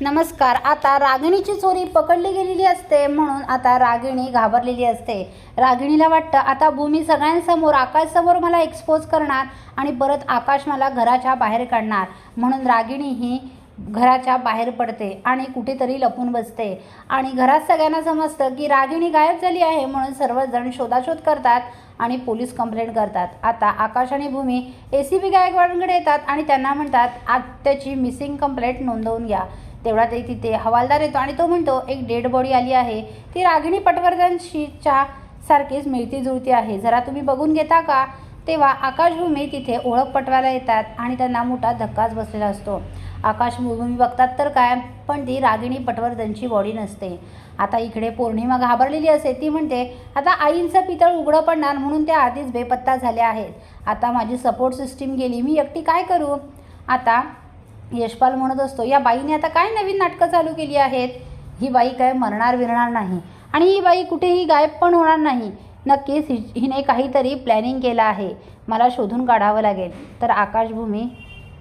नमस्कार आता रागिणीची चोरी पकडली गेलेली असते म्हणून आता रागिणी घाबरलेली असते. रागिणीला वाटतं आता भूमी सगळ्यांसमोर आकाशसमोर मला एक्सपोज करणार आणि परत आकाश मला घराच्या बाहेर काढणार. म्हणून रागिणी ही घराच्या बाहेर पडते आणि कुठेतरी लपून बसते. आणि घरात सगळ्यांना समजतं की रागिणी गायब झाली आहे म्हणून सर्वजण शोधाशोध करतात आणि पोलीस कंप्लेंट करतात. आता आकाश आणि भूमी ए सी बी गायकवाडांकडे येतात आणि त्यांना म्हणतात आज त्याची मिसिंग कंप्लेंट नोंदवून घ्या. तेवढा ते तिथे हवालदार येतो आणि तो म्हणतो एक डेड बॉडी आली आहे. ती रागिणी पटवर्धनशीच्या सारखीच मिळती जुळती आहे. जरा तुम्ही बघून घेता का? तेव्हा आकाशभूमी तिथे ओळख पटवायला येतात आणि त्यांना मोठा धक्काच बसलेला असतो. आकाशभूमी बघतात तर काय पण ती रागिणी पटवर्धनची बॉडी नसते. आता इकडे पौर्णिमा घाबरलेली असते ती म्हणते आता आईंचं पितळ उघडं पडणार म्हणून त्या आधीच बेपत्ता झाल्या आहेत. आता माझी सपोर्ट सिस्टीम गेली मी एकटी काय करू? आता यशपाल म्हणत असतो या बाईने आता काय नवीन नाटकं चालू केली आहेत? ही बाई काय मरणार विरणार नाही आणि ही बाई कुठेही गायब पण होणार नाही. नक्कीच हि हिने काहीतरी प्लॅनिंग केलं आहे. मला शोधून काढावं लागेल. तर आकाशभूमी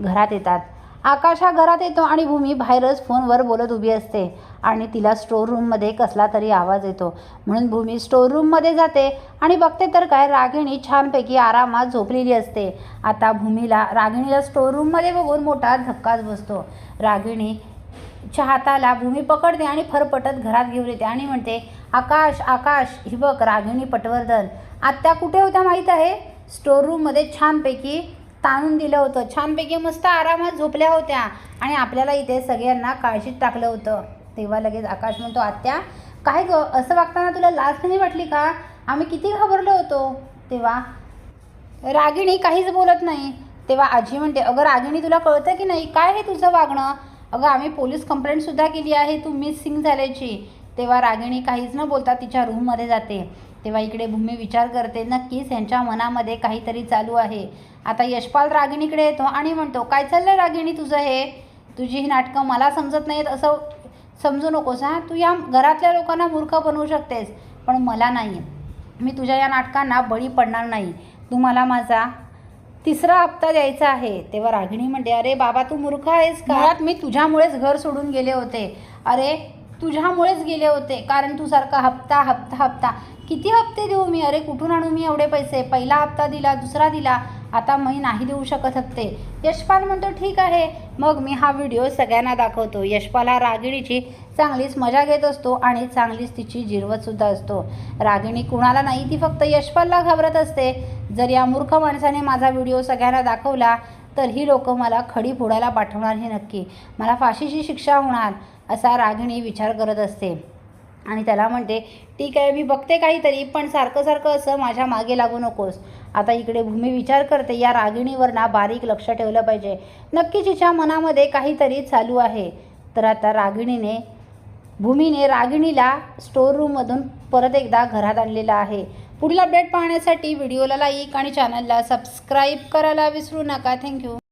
घरात येतात. आकाश हा घरात येतो आणि भूमी बाहेरच फोनवर बोलत उभी असते. आणि तिला स्टोर रूममध्ये कसला तरी आवाज येतो. म्हणून भूमी स्टोर रूममध्ये जाते आणि बघते तर काय रागिणी छानपैकी आरामात झोपलेली असते. आता भूमीला रागिणीला स्टोर रूममध्ये बघून मोठा धक्काच बसतो. रागिणी च्या हाताला भूमी पकडते आणि फरफटत घरात घेऊन येते आणि म्हणते आकाश आकाश ही बघ रागिणी पटवर्धन. आत्या कुठे होत्या माहीत आहे स्टोर रूममध्ये छानपैकी ताणून दिलं होतं. छानपैकी मस्त आरामात झोपल्या होत्या. आणि आपल्याला इथे सगळ्यांना काळजीत टाकलं होतं. तेव्हा लगेच आकाश म्हणतो आत्या काय ग? असं वागताना तुला लाज नाही वाटली का? आम्ही किती घाबरलो होतो. तेव्हा रागिणी काहीच बोलत नाही. तेव्हा आजी म्हणते अगं रागिणी तुला कळतं की नाही? काय हे तुझं वागणं? अगं आम्ही पोलीस कंप्लेंटसुद्धा केली आहे. तू मिसिंग झाल्याची. तेव्हा रागिणी काहीच न बोलता तिच्या रूममध्ये जाते. तेव्हा इकडे भूमी विचार करते नक्कीच यांच्या मनामध्ये काहीतरी चालू आहे. आता यशपाल रागिणीकडे येतो आणि म्हणतो काय चाललं रागिणी तुझं हे? तुझी ही नाटकं मला समजत नाहीत असं समजू नकोस हां? तू या घरातल्या लोकांना मूर्ख बनवू शकतेस पण मला नाही. मी तुझ्या या नाटकांना बळी पडणार नाही. तू मला माझा तिसरा हप्ता द्यायचा आहे. तेव्हा रागिणी म्हणते अरे बाबा तू मूर्ख आहेस का? मी तुझ्यामुळेच घर सोडून गेले होते. अरे तुझ्यामुळेच गेले होते कारण तू सारखा हप्ता हप्ता हप्ता किती हप्ते देऊ मी? अरे कुठून आणू मी एवढे पैसे? पहिला हप्ता दिला दुसरा दिला. आता मी नाही देऊ शकत हप्ते. यशपाल म्हणतो ठीक आहे. मग मी हा व्हिडिओ सगळ्यांना दाखवतो. यशपाल हा रागिणीची चांगलीच मजा घेत असतो आणि चांगलीच तिची जिरवतसुद्धा असतो. रागिणी कुणाला नाही ती फक्त यशपालला घाबरत असते. जर या मूर्ख माणसाने माझा व्हिडिओ सगळ्यांना दाखवला तर ही लोकं मला खडी फोडायला पाठवणार हे नक्की. मला फाशीची शिक्षा होणार असा रागिणी विचार करत असते. आणि त्याला म्हणते ठीक आहे मी बघते काहीतरी पण सारखं सारखं असं माझ्या मागे लागू नकोस. आता इकडे भूमी विचार करते या रागिणीवर ना बारीक लक्ष ठेवलं पाहिजे. नक्कीच हिच्या मनामध्ये काहीतरी चालू आहे. तर आता रागिणीने भूमीने रागिणीला स्टोर रूममधून परत एकदा घरात आणलेलं आहे. पुढील अपडेट पाहण्यासाठी व्हिडिओला लाईक आणि चॅनलला सबस्क्राईब करायला विसरू नका. थँक्यू